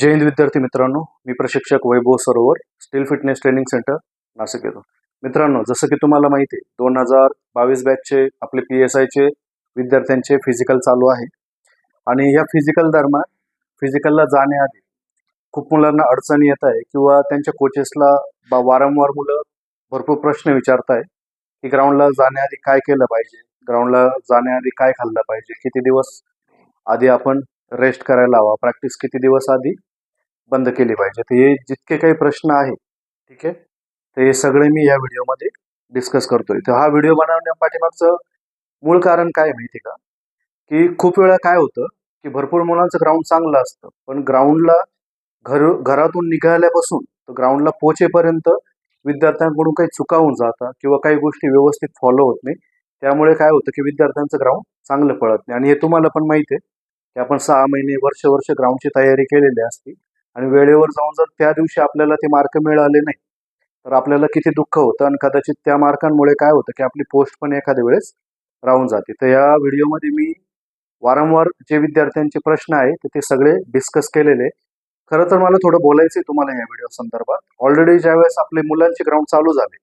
जय हिंद विद्यार्थी मित्रांनो मी प्रशिक्षक Vaibhav Sarovar steel fitness training centre Nashik येतो. मित्रांनो जसं की तुम्हाला माहिती आहे दोन हजार बावीस बॅचचे आपले पी एस आयचे विद्यार्थ्यांचे फिजिकल चालू आहे. आणि या फिजिकल दरम्यान फिजिकलला जाण्याआधी खूप मुलांना अडचणी येत आहे किंवा त्यांच्या कोचेसला बा वारंवार मुलं भरपूर प्रश्न विचारत आहे की ग्राउंडला जाण्याआधी काय केलं पाहिजे? ग्राउंडला जाण्याआधी काय खाल्लं पाहिजे? किती दिवस आधी आपण रेस्ट करायला हवा प्रॅक्टिस किती दिवस आधी बंद केली पाहिजे. तर हे जितके काही प्रश्न आहे ठीक आहे? तर हे सगळे मी या व्हिडिओमध्ये डिस्कस करतोय. तर हा व्हिडिओ बनवण्या पाठीमागचं मूळ कारण काय माहिती आहे का? की खूप वेळा काय होतं की भरपूर मुलांचं ग्राउंड चांगलं असतं. पण ग्राउंडला घर घरातून निघाल्यापासून तर ग्राउंडला पोचेपर्यंत विद्यार्थ्यांकडून काही चुका होऊन जातात किंवा काही गोष्टी व्यवस्थित फॉलो होत नाही. त्यामुळे काय होतं की विद्यार्थ्यांचं ग्राउंड चांगलं पळत नाही. आणि हे तुम्हाला पण माहिती आहे की आपण सहा महिने वर्ष वर्ष ग्राउंडची तयारी केलेली असते. आणि वेळेवर जाऊन जर त्या दिवशी आपल्याला ते मार्क मिळाले नाही तर आपल्याला किती दुःख होतं आणि कदाचित त्या मार्कांमुळे काय होतं की आपली पोस्ट पण एखाद्या वेळेस राहून जाते. तर या व्हिडिओमध्ये मी वारंवार जे विद्यार्थ्यांचे प्रश्न आहे ते सगळे डिस्कस केलेले. खरं तर मला थोडं बोलायचं आहे तुम्हाला या व्हिडिओ संदर्भात. ऑलरेडी ज्यावेळेस आपले मुलांचे ग्राउंड चालू झाले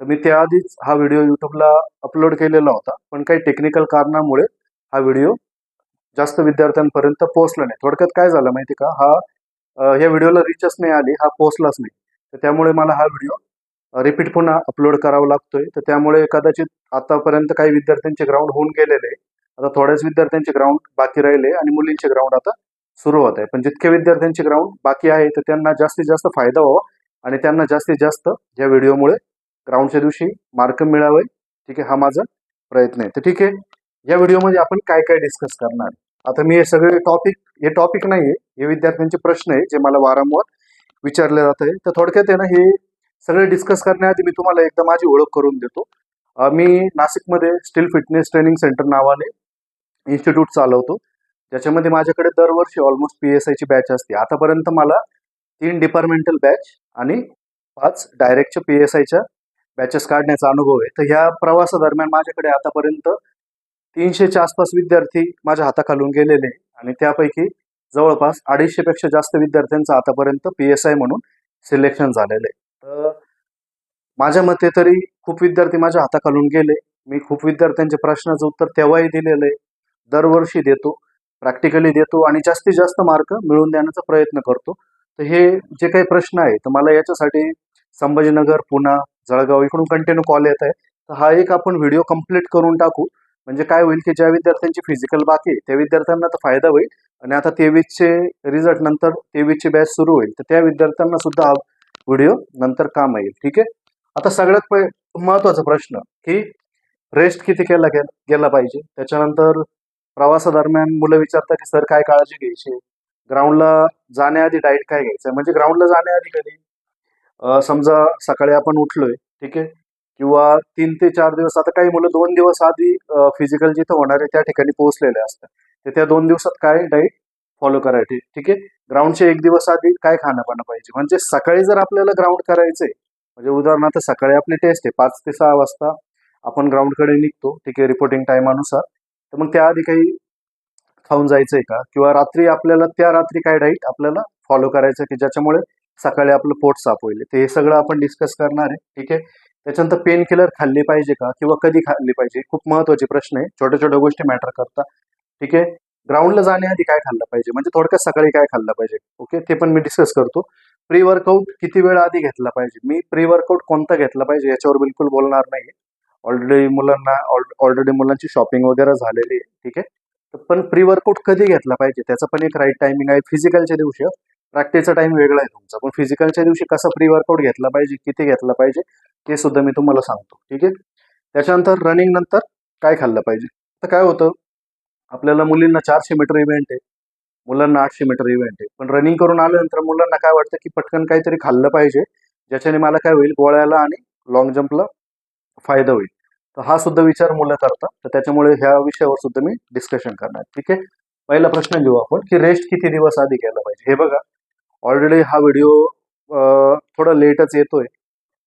तर मी त्याआधीच हा व्हिडिओ युट्यूबला अपलोड केलेला होता. पण काही टेक्निकल कारणामुळे हा व्हिडिओ जास्त विद्यार्थ्यांपर्यंत पोहोचलं नाही. थोडक्यात काय झालं माहिती का? हा या व्हिडिओला रिचच नाही आली हा पोहोचलाच नाही. तर त्यामुळे मला हा व्हिडिओ रिपीट पुन्हा अपलोड करावा लागतोय. तर त्यामुळे कदाचित आतापर्यंत काही विद्यार्थ्यांचे ग्राउंड होऊन गेलेले. आता थोड्याच विद्यार्थ्यांचे ग्राउंड बाकी राहिले आणि मुलींचे ग्राउंड आता सुरू होत आहे. पण जितके विद्यार्थ्यांचे ग्राउंड बाकी आहे तर त्यांना जास्तीत जास्त फायदा व्हावा आणि त्यांना जास्तीत जास्त या व्हिडिओमुळे ग्राउंडच्या दिवशी मार्क मिळावे. ठीक आहे? हा माझा प्रयत्न आहे. तर ठीक आहे. या व्हिडिओमध्ये आपण काय काय डिस्कस करणार? आता मी हे सगळे टॉपिक हे टॉपिक नाही आहे हे विद्यार्थ्यांचे प्रश्न आहे जे मला वारंवार विचारले जात आहे. तर थोडक्यात आहे ना हे सगळे डिस्कस करण्याआधी मी तुम्हाला एकदा माझी ओळख करून देतो. मी नाशिकमध्ये स्टील फिटनेस ट्रेनिंग सेंटर नावाने इन्स्टिट्यूट चालवतो. ज्याच्यामध्ये माझ्याकडे दरवर्षी ऑलमोस्ट पी एस आयची बॅच असते. आतापर्यंत मला तीन डिपार्टमेंटल बॅच आणि पाच डायरेक्टच्या पी एस आयच्या बॅचेस काढण्याचा अनुभव आहे. तर ह्या प्रवासादरम्यान माझ्याकडे आतापर्यंत तीनशेच्या आसपास विद्यार्थी माझ्या हाताखालून गेलेले आहे. आणि त्यापैकी जवळपास अडीचशे पेक्षा जास्त विद्यार्थ्यांचं आतापर्यंत पी एस आय म्हणून सिलेक्शन झालेलं आहे. तर माझ्या मते तरी खूप विद्यार्थी माझ्या हाताखालून गेले. मी खूप विद्यार्थ्यांच्या प्रश्नाचं उत्तर तेव्हाही दिलेलं आहे. दरवर्षी देतो प्रॅक्टिकली देतो आणि जास्तीत जास्त मार्क मिळवून देण्याचा प्रयत्न करतो. तर हे जे काही प्रश्न आहे तर मला याच्यासाठी संभाजीनगर पुणा जळगाव इकडून कंटिन्यू कॉल येत आहे. तर हा एक आपण व्हिडिओ कंप्लीट करून टाकू. म्हणजे काय होईल की ज्या विद्यार्थ्यांची फिजिकल बाकी आहे त्या विद्यार्थ्यांना तर फायदा होईल. आणि आता तेवीसचे रिझल्ट नंतर तेवीसची बॅच सुरू होईल तर त्या विद्यार्थ्यांना सुद्धा व्हिडिओ नंतर काम येईल. ठीक आहे? आता सगळ्यात महत्त्वाचा प्रश्न की रेस्ट किती केला गेला पाहिजे? त्याच्यानंतर प्रवासादरम्यान मुलं विचारतात की सर काय काळजी घ्यायची? ग्राउंडला जाण्याआधी डाईट काय घ्यायचं? म्हणजे ग्राउंडला जाण्याआधी कधी? समजा सकाळी आपण उठलोय ठीक आहे? किंवा तीन ते चार दिवस आता काही मुलं दोन दिवस आधी फिजिकल जिथं होणार आहे त्या ठिकाणी पोहोचलेले असतात. तर त्या दोन दिवसात काय डाईट फॉलो करायची ठीक आहे? ग्राउंडचे एक दिवस आधी काय खाणं पाणं पाहिजे? म्हणजे सकाळी जर आपल्याला ग्राउंड करायचंय म्हणजे उदाहरणार्थ सकाळी आपली टेस्ट आहे पाच ते सहा वाजता आपण ग्राउंडकडे निघतो ठीक आहे रिपोर्टिंग टायमानुसार तर मग त्याआधी काही खाऊन जायचंय का? किंवा रात्री आपल्याला त्या रात्री काय डाईट आपल्याला फॉलो करायचं की ज्याच्यामुळे सकाळी आपलं पोट साफ होईल? तर हे सगळं आपण डिस्कस करणार आहे ठीक आहे? त्याच्यानंतर पेन किलर खाल्ली पाहिजे का? किंवा कधी खाल्ली पाहिजे? खूप महत्त्वाचे प्रश्न आहे. छोट्या छोट्या गोष्टी मॅटर करतात ठीक आहे? ग्राउंडला जाण्याआधी काय खाल्लं पाहिजे? म्हणजे थोडक्यात सकाळी काय खाल्लं पाहिजे? ओके ते पण मी डिस्कस करतो. प्री वर्कआउट किती वेळ आधी घेतला पाहिजे? मी प्री वर्कआउट कोणता घेतला पाहिजे याच्यावर बिलकुल बोलणार नाही ऑलरेडी मुलांना ऑलरेडी मुलांची शॉपिंग वगैरे झालेली आहे. ठीक आहे? तर पण प्री वर्कआउट कधी घेतला पाहिजे? त्याचा पण एक राईट टायमिंग आहे. फिजिकलच्या दिवशी प्रॅक्टिसचा टाइम वेगळा आहे तुमचा. पण फिजिकलच्या दिवशी कसा प्री वर्कआउट घेतला पाहिजे किती घेतला पाहिजे ते सुद्धा मी तुम्हाला सांगतो. ठीक आहे? त्याच्यानंतर रनिंग नंतर काय खाल्लं पाहिजे? तर काय होतं? आपल्याला मुलींना चारशे मीटर इव्हेंट आहे. मुलांना आठशे मीटर इव्हेंट आहे. पण रनिंग करून आल्यानंतर मुलांना काय वाटतं की पटकन काहीतरी खाल्लं पाहिजे ज्याच्याने मला काय होईल गोळ्याला आणि लॉंग जम्पला फायदा होईल. तर हा सुद्धा विचार मुलं करतात. तर त्याच्यामुळे ह्या विषयावर सुद्धा मी डिस्कशन करणार. ठीक आहे? पहिला प्रश्न घेऊ आपण की रेस्ट किती दिवस आधी केला पाहिजे? हे बघा. ऑलरेडी हा व्हिडिओ थोडा लेटच येतोय.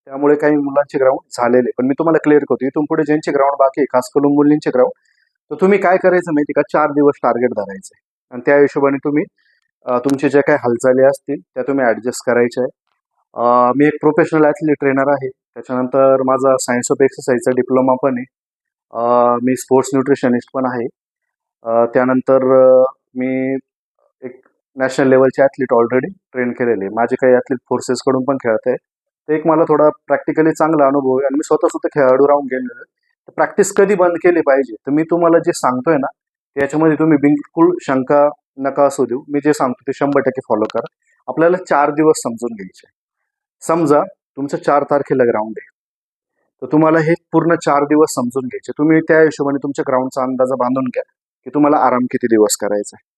त्यामुळे काही मुलांचे ग्राउंड झालेले पण मी तुम्हाला क्लिअर करतो इथून पुढे ज्यांचे ग्राउंड बाकी आहे खास करून मुलींचे ग्राउंड तर तुम्ही काय करायचं माहिती का? चार दिवस टार्गेट धरायचे. आणि त्या हिशोबाने तुम्ही तुमचे ज्या काही हालचाली असतील त्या तुम्ही ॲडजस्ट करायच्या आहे मी एक प्रोफेशनल ॲथलीट ट्रेनर आहे. त्याच्यानंतर माझा सायन्स ऑफ एक्सरसाइजचा डिप्लोमा पण आहे. मी स्पोर्ट्स न्यूट्रिशनिस्ट पण आहे. त्यानंतर मी नॅशनल लेवलचे ॲथलीट ऑलरेडी ट्रेन केलेले. आहे. माझे काही ॲथलीट फोर्सेसकडून पण खेळत आहे. ते एक मला थोडा प्रॅक्टिकली चांगला अनुभव आहे आणि मी स्वतः सुद्धा खेळाडू राहून गेलेलो आहे. तर प्रॅक्टिस कधी बंद केली पाहिजे? तर मी तुम्हाला जे सांगतोय ना त्याच्यामध्ये तुम्ही बिलकुल शंका नका असू देऊ. मी जे सांगतो ते शंभर टक्के फॉलो करा. आपल्याला चार दिवस समजून घ्यायचे. समजा तुमचं चार तारखेला ग्राउंड आहे. तर तुम्हाला हे पूर्ण चार दिवस समजून घ्यायचे. तुम्ही त्या हिशोबाने तुमच्या ग्राउंडचा अंदाजा बांधून घ्या की तुम्हाला आराम किती दिवस करायचा आहे.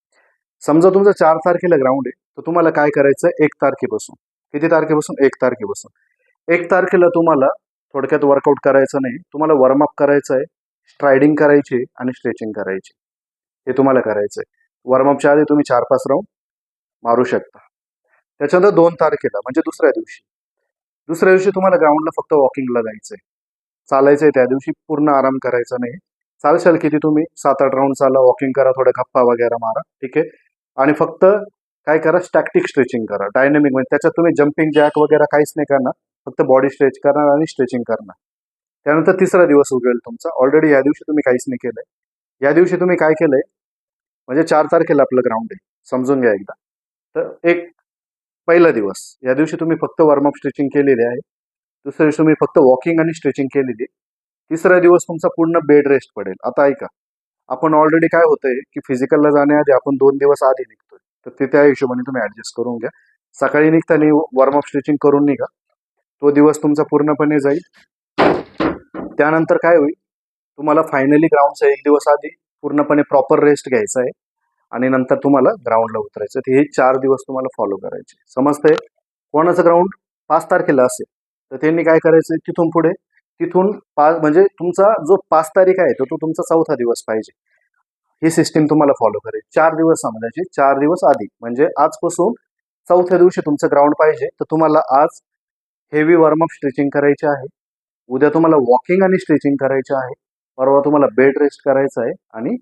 समजा तुमचं चार तारखेला ग्राउंड आहे तर तुम्हाला काय करायचं? एक तारखेपासून. किती तारखेपासून? एक तारखेपासून. एक तारखेला तुम्हाला थोडक्यात वर्कआउट करायचं नाही. तुम्हाला वॉर्मअप करायचं आहे स्ट्रायडिंग करायची आणि स्ट्रेचिंग करायची हे तुम्हाला करायचं आहे. वॉर्मअपच्या आधी तुम्ही चार पाच राऊंड मारू शकता. त्याच्यानंतर दोन तारखेला म्हणजे दुसऱ्या दिवशी. दुसऱ्या दिवशी तुम्हाला ग्राउंडला फक्त वॉकिंगला जायचंय. चालायचंय त्या दिवशी पूर्ण आराम करायचा नाही. चालशाल किती तुम्ही? सात आठ राऊंड चाला वॉकिंग करा थोडं गप्पा वगैरे मारा. ठीक आहे? आणि फक्त काय करा स्टॅक्टिक स्ट्रेचिंग करा. डायनेमिक म्हणजे त्याच्यात तुम्ही जम्पिंग जॅक वगैरे काहीच नाही करणार. फक्त बॉडी स्ट्रेच करणार आणि स्ट्रेचिंग करणार. त्यानंतर तिसरा दिवस उघडेल तुमचा. ऑलरेडी या दिवशी तुम्ही काहीच नाही केलंय. या दिवशी तुम्ही काय केलंय? म्हणजे चार तारखेला आपलं ग्राउंड आहे. समजून घ्या एकदा. तर एक पहिला दिवस. या दिवशी तुम्ही फक्त वॉर्मअप स्ट्रेचिंग केलेली आहे. दुसऱ्या दिवशी तुम्ही फक्त वॉकिंग आणि स्ट्रेचिंग केलेली आहे. तिसरा दिवस तुमचा पूर्ण बेड रेस्ट पडेल. आता ऐका. आपण ऑलरेडी काय होतंय की फिजिकलला जाण्याआधी आपण दोन दिवस आधी निघतोय. तर ते त्या हिशोबाने तुम्ही ऍडजस्ट करून घ्या. सकाळी निघताना वॉर्मअप स्ट्रेचिंग करून निघा. तो दिवस तुमचा पूर्णपणे जाईल. त्यानंतर काय होईल? तुम्हाला फायनली ग्राउंडचा एक दिवस आधी पूर्णपणे प्रॉपर रेस्ट घ्यायचा आहे. आणि नंतर तुम्हाला ग्राउंडला उतरायचं तर हे चार दिवस तुम्हाला फॉलो करायचे. समजतंय? कोणाचं ग्राउंड पाच तारखेला असेल तर त्यांनी काय करायचं? तिथून पुढे तिथून पाच म्हणजे तुमचा जो पाच तारीख आहे तो तो तुमचा चौथा दिवस पाहिजे. ही सिस्टीम तुम्हाला फॉलो करेल. चार दिवस समजायचे चार दिवस आधी. म्हणजे आजपासून चौथ्या दिवशी तुमचं ग्राउंड पाहिजे. तर तुम्हाला आज हेवी वॉर्मअप स्ट्रेचिंग करायचे आहे. उद्या तुम्हाला वॉकिंग आणि स्ट्रेचिंग करायचे आहे. परवा तुम्हाला बेड रेस्ट करायचं आहे आणि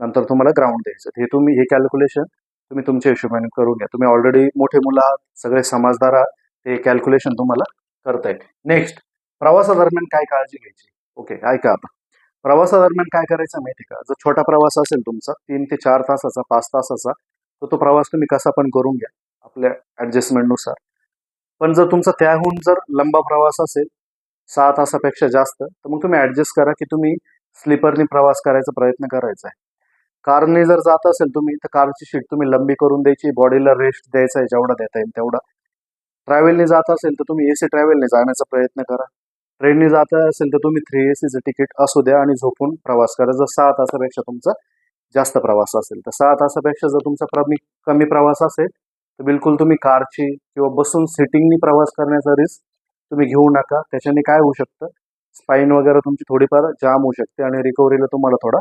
नंतर तुम्हाला ग्राउंड द्यायचं हे तुम्ही हे कॅल्क्युलेशन तुम्ही तुमच्या हिशोबाने करून घ्या. तुम्ही ऑलरेडी मोठे मुलं आहात सगळे समाजदार आहात. ते कॅल्क्युलेशन तुम्हाला करता येईल. नेक्स्ट प्रवासादरम्यान काय काळजी घ्यायची? ओके ऐका आता. प्रवासादरम्यान काय करायचं माहिती का? जर छोटा प्रवास असेल तुमचा तीन ते चार तासाचा पाच तासाचा तर तो प्रवास तुम्ही कसा पण करून घ्या आपल्या ॲडजस्टमेंटनुसार पण जर तुमचा त्याहून जर लंबा प्रवास असेल सहा तासापेक्षा जास्त तर मग तुम्ही ॲडजस्ट करा की तुम्ही स्लीपरनी प्रवास करायचा प्रयत्न करायचा आहे. कारने जर जात असेल तुम्ही तर कारची सीट तुम्ही लंबी करून द्यायची बॉडीला रेस्ट द्यायचा आहे जेवढा देता येईल तेवढा. ट्रॅव्हलने जात असेल तर तुम्ही ए सी ट्रॅव्हलने जाण्याचा प्रयत्न करा. ट्रेनने जात असेल तर तुम्ही थ्री ए सीचं तिकीट असू द्या आणि झोपून प्रवास करा. जर सहा तासापेक्षा तुमचा जास्त प्रवास असेल तर सहा तासापेक्षा जर तुमचा कमी कमी प्रवास असेल तर बिलकुल तुम्ही कारची किंवा बसून सिटिंगनी प्रवास करण्याचा रिस्क तुम्ही घेऊ नका. त्याच्याने काय होऊ शकतं? स्पाईन वगैरे तुमची थोडीफार जाम होऊ शकते आणि रिकव्हरीला तुम्हाला थोडा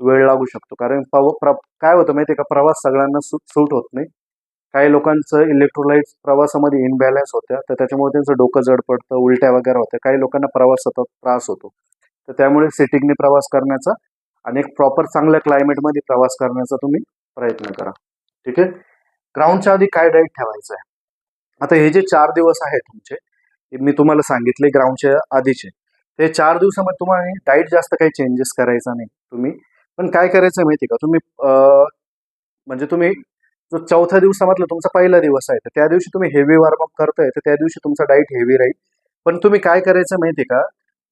वेळ लागू शकतो. कारण पव- प्र काय होतं माहिती आहे का? प्रवास सगळ्यांना सूट होत नाही. काही लोकांचं इलेक्ट्रोलाइट प्रवासामध्ये इनबॅलन्स होत्या तर त्याच्यामुळे त्यांचं डोकं जड पडतं उलट्या वगैरे होत्या. काही लोकांना प्रवास सतत त्रास होतो. तर त्यामुळे सिटिंगने प्रवास करण्याचा आणि एक प्रॉपर चांगल्या क्लायमेटमध्ये प्रवास करण्याचा तुम्ही प्रयत्न करा. ठीक आहे? ग्राउंडच्या आधी काय डाईट ठेवायचं आहे? आता हे जे चार दिवस आहेत तुमचे मी तुम्हाला सांगितले ग्राउंडच्या आधीचे. ते चार दिवसामध्ये तुम्हाला डाईट जास्त काही चेंजेस करायचा नाही तुम्ही. पण काय करायचं माहिती का? तुम्ही म्हणजे तुम्ही जो चौथ्या दिवसामधला तुमचा पहिला दिवस आहे. तर त्या दिवशी तुम्ही हेवी वॉर्मअप करताय तर त्या दिवशी तुमचा डाईट हेवी राहील. पण तुम्ही काय करायचं माहिती का?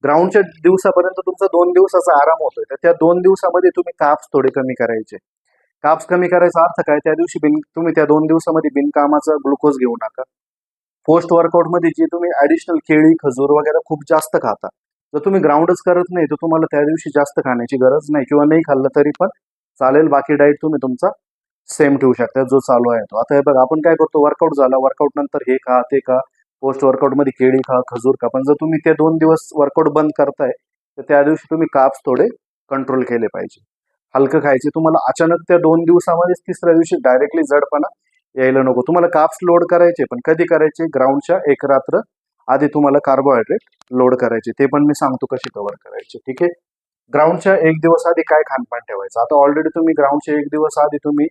ग्राउंडच्या दिवसापर्यंत तुमचा दोन दिवसाचा आराम होतोय. तर त्या दोन दिवसामध्ये तुम्ही काप्स थोडे कमी करायचे. काप्स कमी करायचा अर्थ काय? त्या दिवशी बिन तुम्ही त्या दोन दिवसामध्ये बिनकामाचा ग्लुकोज घेऊ नका. पोस्ट वर्कआउटमध्ये जे तुम्ही ऍडिशनल केळी खजूर वगैरे खूप जास्त खाता. जर तुम्ही ग्राउंडच करत नाही तर तुम्हाला त्या दिवशी जास्त खाण्याची गरज नाही. किंवा नाही खाल्लं तरी पण चालेल. बाकी डाईट तुम्ही तुमचा सेम ठेवू शकता जो चालू आहे तो. आता हे बघा आपण काय करतो वर्कआउट झाला वर्कआउट नंतर हे खा ते खा पोस्ट वर्कआउटमध्ये केळी खा खजूर खा. पण जर तुम्ही ते दोन दिवस वर्कआउट बंद करताय तर त्या दिवशी तुम्ही काप्स थोडे कंट्रोल केले पाहिजे. हलकं खायचे. तुम्हाला अचानक त्या दोन दिवसामध्येच तिसऱ्या दिवशी डायरेक्टली जडपणा यायला नको. तुम्हाला काप्स लोड करायचे पण कधी करायचे? ग्राउंडच्या एक रात्र आधी तुम्हाला कार्बोहायड्रेट लोड करायचे. ते पण मी सांगतो कशी कव्हर करायचे. ठीक आहे? ग्राउंडच्या एक दिवस आधी काय खानपान ठेवायचं? आता ऑलरेडी तुम्ही ग्राउंडच्या एक दिवस आधी तुम्ही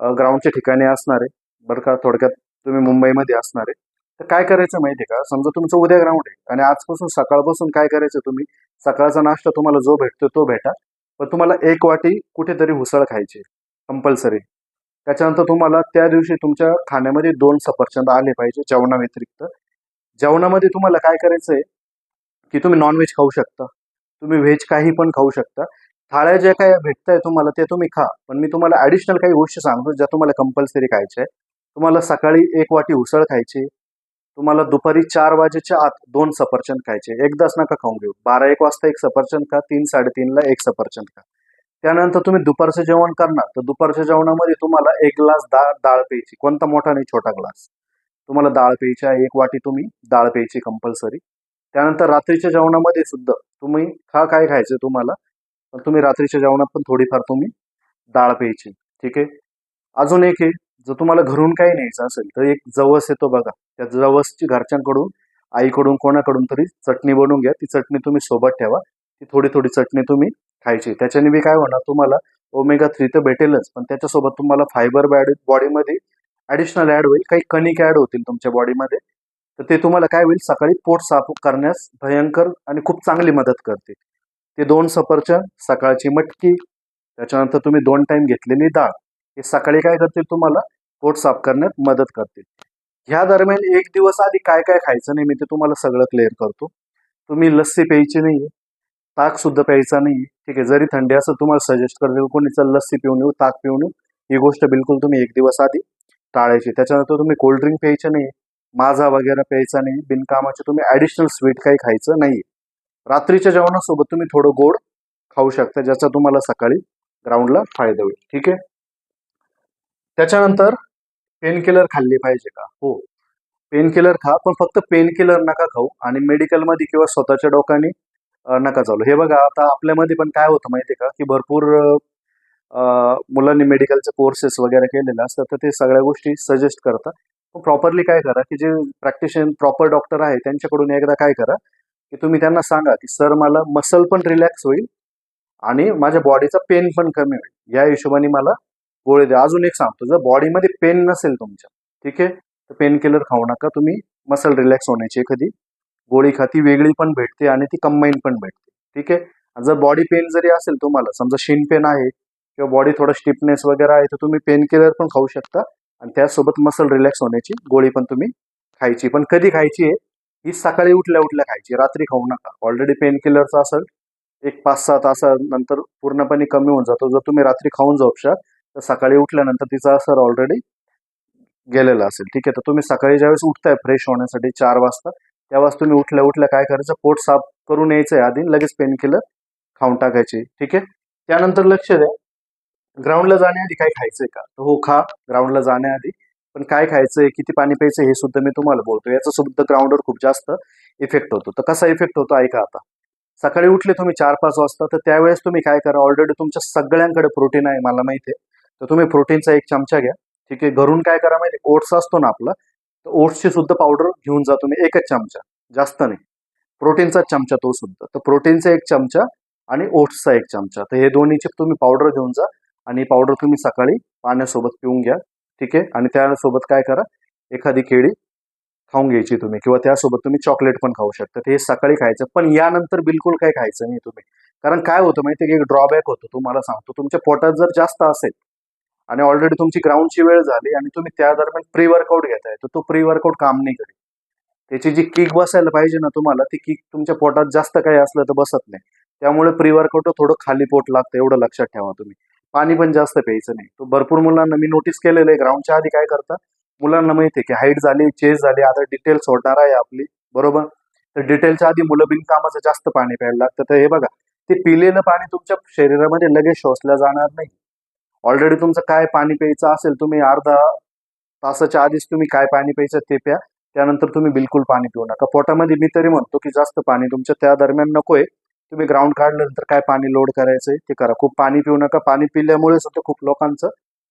ग्राउंडच्या ठिकाणी असणार. आहे बरं का थोडक्यात तुम्ही मुंबईमध्ये असणार. आहे तर काय करायचं माहिती आहे का? समजा तुमचं उद्या ग्राउंड आहे आणि आजपासून सकाळपासून काय करायचं तुम्ही? सकाळचा नाश्ता तुम्हाला जो भेटतो तो भेटा. पण तुम्हाला एक वाटी कुठेतरी हुसळ खायची कंपल्सरी त्याच्यानंतर तुम्हाला त्या दिवशी तुमच्या खाण्यामध्ये दोन सफरचंद आले पाहिजे जेवणाव्यतिरिक्त. जेवणामध्ये तुम्हाला काय करायचं आहे की तुम्ही नॉनव्हेज खाऊ शकता. तुम्ही व्हेज काही पण खाऊ शकता. थाळ्या ज्या काय आहे तुम्हाला ते तुम्ही खा. पण मी तुम्हाला ॲडिशनल काही गोष्टी सांगतो ज्या तुम्हाला कंपल्सरी खायच्या आहे तुम्हाला सकाळी एक वाटी उसळ खायची. तुम्हाला दुपारी चार वाजेच्या आत दोन सफरचंद खायचे. एकदाच नका खाऊन घेऊ. बारा एक वाजता एक सफरचंद खा तीन साडेतीनला एक सफरचंद खा. त्यानंतर तुम्ही दुपारचं जेवण करणार. तर दुपारच्या जेवणामध्ये तुम्हाला एक ग्लास डाळ डाळ प्यायची. कोणता मोठा नाही छोटा ग्लास. तुम्हाला डाळ प्यायची आहे एक वाटी तुम्ही डाळ प्यायची कंपल्सरी त्यानंतर रात्रीच्या जेवणामध्ये सुद्धा तुम्ही खा काय खायचं तुम्हाला? पण तुम्ही रात्रीच्या जेवणात पण थोडीफार तुम्ही डाळ प्यायची. ठीक आहे? अजून एक आहे जर तुम्हाला घरून काही न्यायचं असेल तर एक जवस येतो बघा. त्या जवसची घरच्यांकडून आईकडून कोणाकडून तरी चटणी बनवून घ्या. ती चटणी तुम्ही सोबत ठेवा. ती थोडी थोडी चटणी तुम्ही खायची. त्याच्याने बी काय होणार तुम्हाला ओमेगा थ्री तर भेटेलच पण त्याच्यासोबत तुम्हाला फायबर बॅड बॉडीमध्ये ॲडिशनल ॲड होईल. काही कणिक ॲड होतील तुमच्या बॉडीमध्ये तर ते तुम्हाला काय होईल सकाळी पोट साफ करण्यास भयंकर आणि खूप चांगली मदत करते ते दोन सफरचंद सकाळची मटकी त्याच्यानंतर तुम्ही दोन टाईम घेतलेली डाळ. हे सकाळी काय करतील तुम्हाला? पोट साफ करण्यात मदत करतील. ह्या दरम्यान एक दिवस आधी काय काय खायचं नाही मी ते तुम्हाला सगळं क्लिअर करतो. तुम्ही लस्सी प्यायची नाही ताक सुद्धा प्यायचा नाही ठीक आहे जरी थंडी असं तुम्हाला सजेस्ट करते कोणी चल लस्सी पिऊन येऊ ताक पिऊन येऊ. ही गोष्ट बिलकुल तुम्ही एक दिवस आधी टाळायची. त्याच्यानंतर तुम्ही कोल्ड्रिंक प्यायचं नाही माझा वगैरे प्यायचा नाही. बिनकामाचे तुम्ही ॲडिशनल स्वीट काही खायचं नाही रात्रीच्या जेवणासोबत तुम्ही थोडं गोड खाऊ शकता ज्याचा तुम्हाला सकाळी ग्राउंडला फायदा होईल. ठीक आहे? त्याच्यानंतर पेनकिलर खाल्ली पाहिजे का? हो. पेनकिलर खा पण फक्त पेनकिलर नका खाऊ आणि मेडिकलमध्ये किंवा स्वतःच्या डोक्याने नका चालू. हे बघा आता आपल्यामध्ये पण काय होतं माहिती आहे का? की भरपूर मुलांनी मेडिकलचे कोर्सेस वगैरे केलेले असतात तर ते सगळ्या गोष्टी सजेस्ट करतात. प्रॉपरली काय करा की जे प्रॅक्टिशन प्रॉपर डॉक्टर आहे त्यांच्याकडून एकदा काय करा की तुम्ही त्यांना सांगा की सर मला मसल पण रिलॅक्स होईल आणि माझ्या बॉडीचा पेन पण कमी होईल. या हिशोबाने मला गोळी द्या. अजून एक सांगतो जर बॉडीमध्ये पेन नसेल तुमच्या ठीक आहे? तर पेन किलर खाऊ नका. तुम्ही मसल रिलॅक्स होण्याची एखादी गोळी खा. ती वेगळी पण भेटते आणि ती कंबाईन पण भेटते ठीक आहे? जर बॉडी पेन जरी असेल तुम्हाला समजा शिन पेन आहे किंवा बॉडी थोडं स्टिफनेस वगैरे आहे तर तुम्ही पेन किलर पण खाऊ शकता आणि त्यासोबत मसल रिलॅक्स होण्याची गोळी पण तुम्ही खायची. पण कधी खायची आहे? ही सकाळी उठल्या उठल्या खायची रात्री खाऊ नका. ऑलरेडी पेन किलरचं असेल एक पाच सहा तासानंतर पूर्णपणे कमी होऊन जातो. जर तुम्ही रात्री खाऊन जाऊ तर सकाळी उठल्यानंतर तिचा असर ऑलरेडी गेलेला असेल. ठीक आहे तर तुम्ही सकाळी ज्यावेळेस उठताय फ्रेश होण्यासाठी चार वाजता त्यावेळेस तुम्ही उठल्या उठल्या काय करायचं? पोट साफ करून यायचं आहे आधी लगेच पेन किलर खाऊन टाकायची. ठीक आहे? त्यानंतर लक्ष द्या. ग्राउंडला जाण्याआधी काय खायचंय का? हो खा. ग्राउंडला जाण्याआधी पण काय खायचंय किती पाणी प्यायचं हे सुद्धा मी तुम्हाला बोलतो. याचा सुद्धा ग्राउंडवर खूप जास्त इफेक्ट होतो. तर कसा इफेक्ट होतो ऐका आता. सकाळी उठले तुम्ही चार पाच वाजता तर त्यावेळेस तुम्ही काय करा ऑलरेडी तुमच्या सगळ्यांकडे प्रोटीन आहे मला माहिती आहे. तर तुम्ही प्रोटीनचा एक चमचा घ्या. ठीक आहे? घरून काय करा माहिती ओट्स असतो ना आपला तर ओट्सची सुद्धा पावडर घेऊन जा तुम्ही. एकच चमचा. जास्त नाही. प्रोटीनचा चमचा तो सुद्धा. तर प्रोटीनचा एक चमचा आणि ओट्सचा एक चमचा. तर हे दोन्हीचे तुम्ही पावडर घेऊन जा आणि पावडर तुम्ही सकाळी पाण्यासोबत पिऊन घ्या. ठीक आहे? आणि त्यासोबत काय करा? एखादी केळी खाऊन घ्यायची तुम्ही किंवा त्यासोबत तुम्ही चॉकलेट पण खाऊ शकता. हे सकाळी खायचं पण यानंतर बिलकुल काही खायचं नाही तुम्ही. कारण काय होतं माहिती की? एक ड्रॉबॅक होतो तुम्हाला सांगतो. तुमच्या पोटात जर जास्त असेल आणि ऑलरेडी तुमची ग्राउंडची वेळ झाली आणि तुम्ही त्या दरम्यान प्री वर्कआउट घेताय तर तो प्री वर्कआउट काम नाही करेल त्याची जी किक बसायला पाहिजे ना तुम्हाला ती किक तुमच्या पोटात जास्त काही असलं तर बसत नाही. त्यामुळे प्री वर्कआउट थोडं खाली पोट लागतं एवढं लक्षात ठेवा तुम्ही. पाणी पण जास्त प्यायचं नाही. तो भरपूर मुलांना मी नोटीस केलेलं आहे ग्राउंडच्या आधी काय करता मुलांना माहिती आहे की हाईट झाली चेस झाली आता डिटेल सोडणार आहे आपली बरोबर? तर डिटेलच्या आधी मुलं बिनकामाचं जास्त पाणी प्यायला लागतं. तर हे बघा ते पिलेलं पाणी तुमच्या शरीरामध्ये लगेच शोषलं जाणार नाही. ऑलरेडी तुमचं काय पाणी प्यायचं असेल तुम्ही अर्धा तासाच्या आधीच तुम्ही काय पाणी प्यायचं ते प्या. त्यानंतर तुम्ही बिलकुल पाणी पिऊ नका. पोटामध्ये मी तरी म्हणतो की जास्त पाणी तुमच्या त्या दरम्यान नकोय. तुम्ही ग्राउंड काढल्यानंतर काय पाणी लोड करायचंय ते करा. खूप पाणी पिऊ नका. पाणी पिल्यामुळे सुद्धा खूप लोकांचं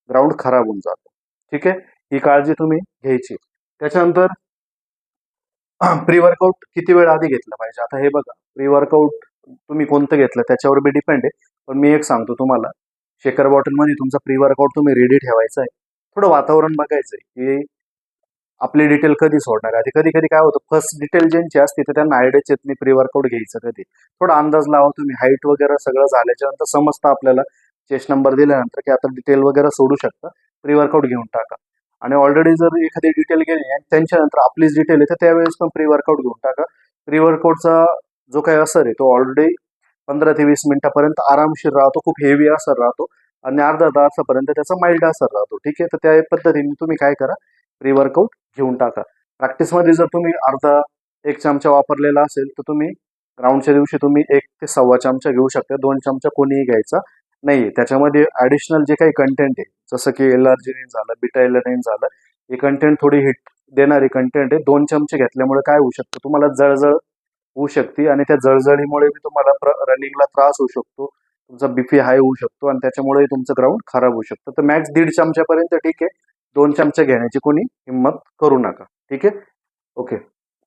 ग्राउंड खराब होऊन जातं. ठीक आहे? ही काळजी तुम्ही घ्यायची. त्याच्यानंतर प्री वर्कआउट किती वेळ आधी घेतलं पाहिजे? आता हे बघा. प्री वर्कआउट तुम्ही कोणतं घेतलं त्याच्यावर बी डिपेंड आहे. पण मी एक सांगतो तुम्हाला. शेकर बॉटलमध्ये तुमचा प्री वर्कआउट तुम्ही रेडी ठेवायचा आहे. थोडं वातावरण बघायचं आहे की आपली डिटेल कधी सोडणार आहे? कधी कधी काय होतं फर्स्ट डिटेल ज्यांची असते तर त्यांना आयडियाच येत नाही प्री वर्कआउट घ्यायचं कधी. थोडा अंदाज लावा तुम्ही. हाईट वगैरे सगळं झाल्याच्यानंतर समजतं आपल्याला. चेस्ट नंबर दिल्यानंतर की आता डिटेल वगैरे सोडू शकता. प्री वर्कआउट घेऊन टाका. आणि ऑलरेडी जर एखादी डिटेल गेली आणि त्यांच्यानंतर आपलीच डिटेल आहे तर त्यावेळेस पण प्री वर्कआउट घेऊन टाका. प्री वर्कआउटचा जो काही असर आहे तो ऑलरेडी पंधरा ते वीस मिनिटापर्यंत आरामशीर राहतो खूप हेवी असर राहतो. आणि अर्धा तासापर्यंत त्याचा माइल्ड असर राहतो. ठीक आहे? तर त्या पद्धतीने तुम्ही काय करा. प्री वर्कआउट घेऊन टाका. प्रॅक्टिसमध्ये जर तुम्ही अर्धा एक चमचा वापरलेला असेल तर तुम्ही ग्राउंडच्या दिवशी तुम्ही एक ते सव्वा चमचा घेऊ शकता दोन चमचा कोणीही घ्यायचा नाही त्याच्यामध्ये ॲडिशनल जे काही कंटेंट आहे जसं की एलआर्जिनिन झालं बिटा एलर्जिन झालं हे कंटेंट थोडी हिट देणारी कंटेंट आहे. दोन चमचे घेतल्यामुळे काय होऊ शकतं? तुम्हाला जळजळ होऊ शकते आणि त्या जळजळीमुळे बी तुम्हाला रनिंगला त्रास होऊ शकतो. तुमचा बीपी हाय होऊ शकतो आणि त्याच्यामुळे तुमचं ग्राउंड खराब होऊ शकतं. तर मॅक्स दीड चमच्यापर्यंत ठीक आहे. दोन चमचे घेण्याची कोणी हिंमत करू नका. ठीक आहे? ओके.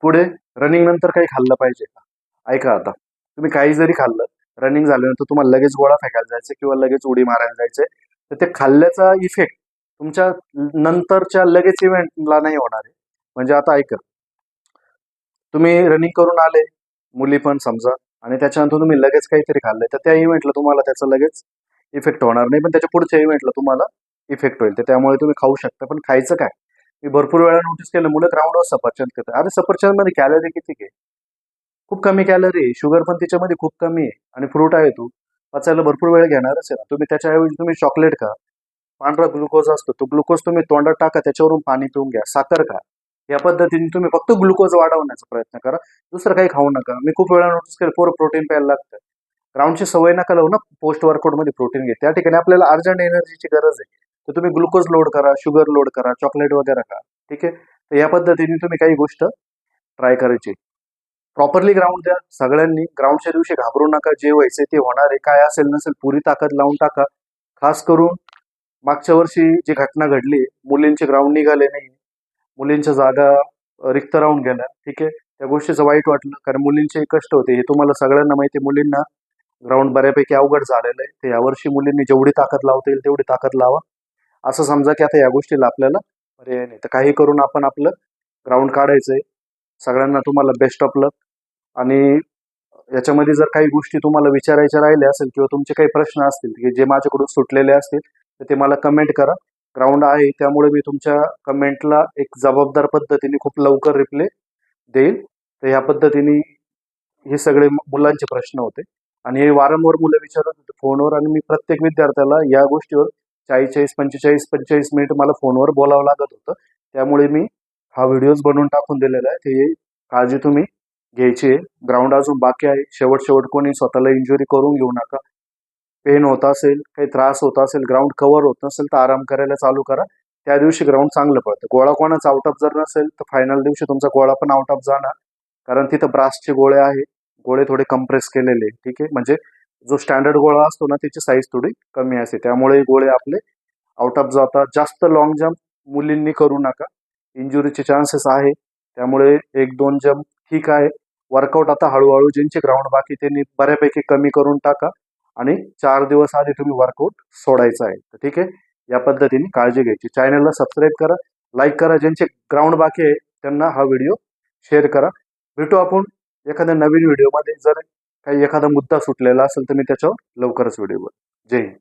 पुढे रनिंग नंतर काही खाल्लं पाहिजे का? ऐका आता. तुम्ही काही जरी खाल्लं रनिंग झाल्यानंतर तुम्हाला लगेच गोळा फेकायला जायचं किंवा लगेच उडी मारायला जायचंय तर ते खाल्ल्याचा इफेक्ट तुमच्या नंतरच्या लगेच इव्हेंटला नाही होणार आहे. म्हणजे आता ऐका. तुम्ही रनिंग करून आले मुली पण समजा आणि त्याच्यानंतर तुम्ही लगेच काहीतरी खाल्लंय तर त्या इव्हेंटला तुम्हाला त्याचा लगेच इफेक्ट होणार नाही पण त्याच्या पुढच्या इव्हेंटला तुम्हाला इफेक्ट होईल. तर त्यामुळे तुम्ही खाऊ शकता. पण खायचं काय? मी भरपूर वेळा नोटीस केलं मुलं ग्राउंडवर सफरचंद करतात अरे सफरचंदमध्ये कॅलरी किती आहे? खूप कमी कॅलरी आहे. शुगर पण त्याच्यामध्ये खूप कमी आहे. आणि फ्रूट आहे तू. पचायला भरपूर वेळ घेणारच आहे ना. तुम्ही त्याच्याऐवजी तुम्ही चॉकलेट खा. पांढरा ग्लुकोज असतो. तो ग्लुकोज तुम्ही तोंडात टाका त्याच्यावरून पाणी पिऊन घ्या. साखर खा. या पद्धतीने तुम्ही फक्त ग्लुकोज वाढवण्याचा प्रयत्न करा. दुसरं काही खाऊ नका. मी खूप वेळा नोटीस केलं पोरं प्रोटीन प्यायला लागतं. ग्राउंडची सवय नका लावू ना. पोस्ट वर्कआउटमध्ये प्रोटीन घे त्या ठिकाणी आपल्याला अर्जंट एनर्जीची गरज आहे. तर तुम्ही ग्लुकोज लोड करा शुगर लोड करा चॉकलेट वगैरे खा. ठीक आहे? तर या पद्धतीने तुम्ही काही गोष्ट ट्राय करायची. प्रॉपरली ग्राउंड द्या. सगळ्यांनी ग्राउंडच्या दिवशी घाबरू नका. जे व्हायचे ते होणार आहे. काय असेल नसेल पुरी ताकद लावून टाका. खास करून मागच्या वर्षी जी घटना घडली मुलींचे ग्राउंड निघाले नाही. मुलींच्या जागा रिक्त राहून गेल्या. ठीक आहे? त्या गोष्टीचं वाईट वाटलं. कारण मुलींचे कष्ट होते. हे तुम्हाला सगळ्यांना माहिती आहे. मुलींना ग्राउंड बऱ्यापैकी अवघड झालेलं आहे. ते यावर्षी मुलींनी जेवढी ताकद लावता येईल तेवढी ताकद लावा. असं समजा की आता या गोष्टीला आपल्याला पर्याय नाही. तर काही करून आपण आपलं ग्राउंड काढायचंय. सगळ्यांना तुम्हाला बेस्ट ऑफ लक आणि याच्यामध्ये जर काही गोष्टी तुम्हाला विचारायच्या राहिल्या असेल किंवा तुमचे काही प्रश्न असतील की जे माझ्याकडून सुटलेले असतील तर ते मला कमेंट करा. ग्राउंड आहे त्यामुळे मी तुमच्या कमेंटला एक जबाबदार पद्धतीने खूप लवकर रिप्ले देईल. तर ह्या पद्धतीने हे सगळे मुलांचे प्रश्न होते. आणि हे वारंवार मुलं विचारत होते फोनवर आणि मी प्रत्येक विद्यार्थ्याला या गोष्टीवर चाळीस चाळीस पंचेचाळीस पंचेचाळीस मिनिट मला फोनवर बोलावं लागत होतं. त्यामुळे मी हा व्हिडिओज बनवून टाकून दिलेला आहे. ते काळजी तुम्ही घ्यायची आहे. ग्राउंड अजून बाकी आहे. शेवट शेवट कोणी स्वतःला इंजुरी करून घेऊ नका. पेन होत असेल काही त्रास होत असेल ग्राउंड कव्हर होत नसेल तर आराम करायला चालू करा. त्या दिवशी ग्राउंड चांगलं पडतं. गोळा कोणाचा आउट ऑफ जर नसेल तर फायनल दिवशी तुमचा गोळा पण आउट ऑफ जाणार. कारण तिथं ब्रासचे गोळे आहे. गोळे थोडे कम्प्रेस केलेले. ठीक आहे? म्हणजे जो स्टँडर्ड गोळा असतो ना त्याची साईज थोडी कमी असते. त्यामुळे गोळे आपले आउट ऑफ जातात. जास्त लॉंग जम्प मुलींनी करू नका. इंजुरीचे चान्सेस आहे. त्यामुळे एक दोन जम्प ठीक आहे. वर्कआउट आता हळूहळू ज्यांचे ग्राउंड बाकी त्यांनी बऱ्यापैकी कमी करून टाका. आणि चार दिवस आधी तुम्ही वर्कआउट सोडायचं आहे. तर ठीक आहे? या पद्धतीने काळजी घ्यायची. चॅनलला सबस्क्राईब करा. लाईक करा. ज्यांचे ग्राउंड बाकी आहे त्यांना हा व्हिडिओ शेअर करा. भेटू आपण एखाद्या नवीन व्हिडिओमध्ये जर काही एखादा मुद्दा सुटलेला असेल तर मी त्याच्यावर लवकरच व्हिडिओ जय हिंद.